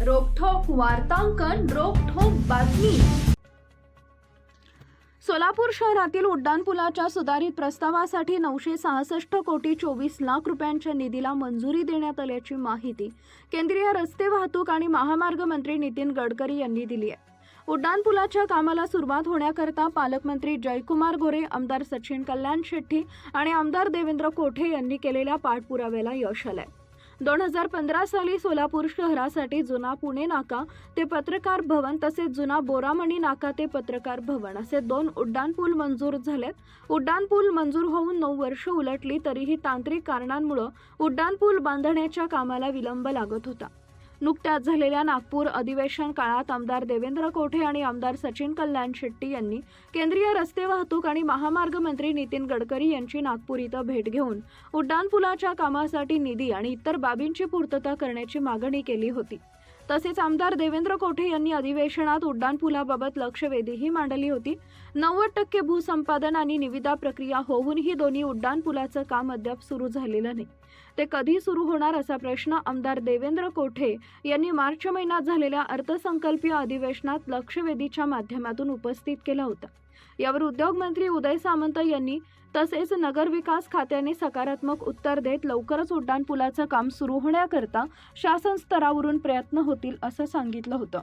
वार्तांकन रोखोक बातमी. सोलापूर शहरातील उड्डाणपुलाच्या सुधारित प्रस्तावासाठी नऊशे सहासष्ट कोटी चोवीस लाख रुपयांच्या निधीला मंजुरी देण्यात आल्याची माहिती केंद्रीय रस्ते वाहतूक आणि महामार्ग मंत्री नितीन गडकरी यांनी दिली आहे. उड्डाणपुलाच्या कामाला सुरुवात होण्याकरता पालकमंत्री जयकुमार गोरे आमदार सचिन कल्याण शेट्टी आणि आमदार देवेंद्र कोठे यांनी केलेल्या पाठपुराव्याला यश आलं आहे दोन हजार पंधरा साली सोलापूर शहरासाठी जुना पुणे नाका ते पत्रकार भवन तसेच जुना बोरामणी नाका ते पत्रकार भवन असे दोन उड्डाणपूल मंजूर झालेत. उड्डाणपूल मंजूर होऊन नऊ वर्ष उलटली तरीही तांत्रिक कारणांमुळे उड्डाणपूल बांधण्याच्या कामाला विलंब लागत होता. नुकत्याच झालेल्या नागपूर अधिवेशन काळात आमदार देवेंद्र कोठे आणि आमदार सचिन कल्याण शेट्टी यांनी केंद्रीय रस्ते वाहतूक आणि महामार्ग मंत्री नितीन गडकरी यांची नागपूर इथं भेट घेऊन उड्डाणपुलाच्या कामासाठी निधी आणि इतर बाबींची पूर्तता करण्याची मागणी केली होती. तसेच आमदार देवेंद्र कोठे यांनी अधिवेशनात उड्डाणपुलाबाबत लक्षवेधीही मांडली होती. नव्वद टक्के भूसंपादन आणि निविदा प्रक्रिया होऊनही दोन्ही उड्डाणपुलाचं काम अद्याप सुरू झालेलं नाही. ते कधी सुरू होणार असा प्रश्न आमदार देवेंद्र कोठे यांनी मार्च महिन्यात झालेल्या अर्थसंकल्पीय अधिवेशनात लक्षवेधीच्या माध्यमातून उपस्थित केला होता. यावर उद्योगमंत्री उदय सामंत यांनी तसेच नगरविकास खात्याने सकारात्मक उत्तर देत लवकरच उड्डाणपुलाचं काम सुरू होण्याकरता शासन स्तरावरून प्रयत्न होतील असं सांगितलं होतं.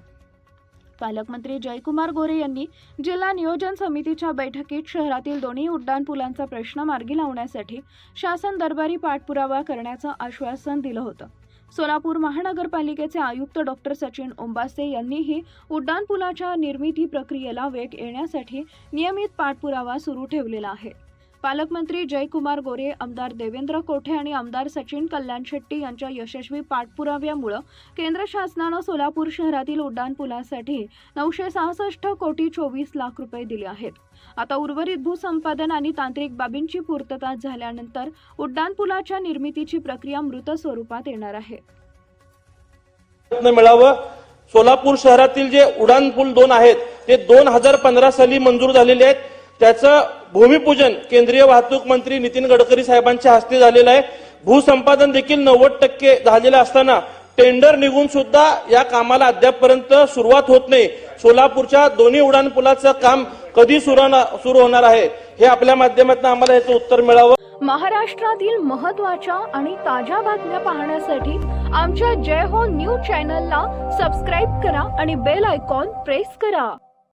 पालकमंत्री जयकुमार गोरे यांनी जिल्हा नियोजन समितीच्या बैठकीत शहरातील दोन्ही उड्डाणपुलांचा प्रश्न मार्गी लावण्यासाठी शासन दरबारी पाठपुरावा करण्याचं आश्वासन दिलं होतं. सोलापूर महानगरपालिकेचे आयुक्त डॉक्टर सचिन ओंबासे यांनीही उड्डाणपुलाच्या निर्मिती प्रक्रियेला वेग येण्यासाठी नियमित पाठपुरावा सुरू ठेवलेला आहे. पालकमंत्री जयकुमार गोरे आमदार देवेंद्र कोठे आणि आमदार सचिन कल्याण शेट्टी यांच्या यशस्वी पाठपुराव्यामुळं केंद्र शासनानं सोलापूर शहरातील उड्डाणपुलासाठी नऊशे सहासष्ट कोटी चोवीस लाख रुपये दिले आहेत. आता उर्वरित भूसंपादन आणि तांत्रिक बाबींची पूर्तता झाल्यानंतर उड्डाणपुलाच्या निर्मितीची प्रक्रिया मृत स्वरूपात येणार आहे. मिळावं. सोलापूर शहरातील जे उड्डाणपूल दोन आहेत ते दोन हजार पंधरा साली मंजूर झालेले आहेत. त्याचं भूमिपूजन केंद्रीय वाहतूक मंत्री नितीन गडकरी साहेबांच्या हस्ते झालेलं आहे. भूसंपादन देखील नव्वद टक्के झालेलं असताना टेंडर निघून सुद्धा या कामाला अद्यापपर्यंत सुरुवात होत नाही. सोलापूरच्या दोन्ही उड्डाणपुलाचं काम कधी सुरू होणार- होणार आहे हे आपल्या माध्यमातून आम्हाला याचं उत्तर मिळावं. महाराष्ट्रातील महत्त्वाच्या आणि ताज्या बातम्या पाहण्यासाठी आमच्या जय हो न्यूज चॅनलला सबस्क्राईब करा आणि बेल आयकॉन प्रेस करा.